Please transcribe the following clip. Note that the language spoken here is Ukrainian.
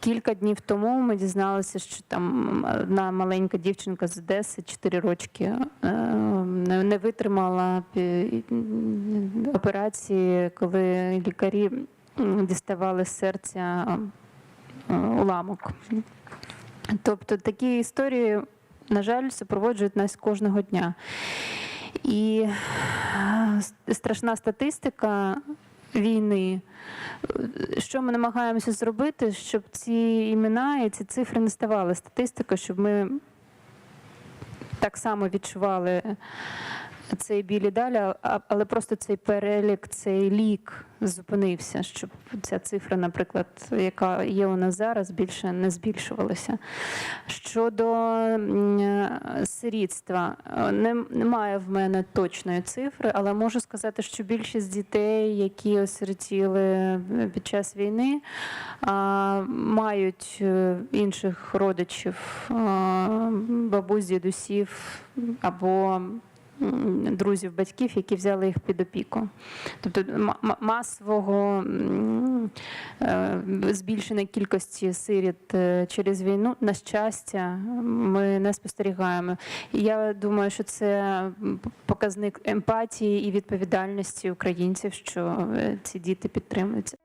Кілька днів тому ми дізналися, що там одна маленька дівчинка з Одеси, 4 рочки, е, не витримала операції, коли лікарі діставали з серця е, уламок. Тобто такі історії, на жаль, супроводжують нас кожного дня. І е, страшна статистика війни. Що ми намагаємося зробити, щоб ці імена і ці цифри не ставали статистикою, щоб ми так само відчували цей біль і далі, але просто цей перелік, цей лік зупинився, щоб ця цифра, наприклад, яка є у нас зараз, більше не збільшувалася. Щодо сирітства, е, немає в мене точної цифри, але можу сказати, що більшість дітей, які осиротіли під час війни, мають е, інших родичів, бабусь, дідусів або друзів, батьків, які взяли їх під опіку. Тобто ма- ма- масового е, збільшеної кількості сиріт е, через війну, на щастя, ми не спостерігаємо. І я думаю, що це показник емпатії і відповідальності українців, що е, ці діти підтримуються.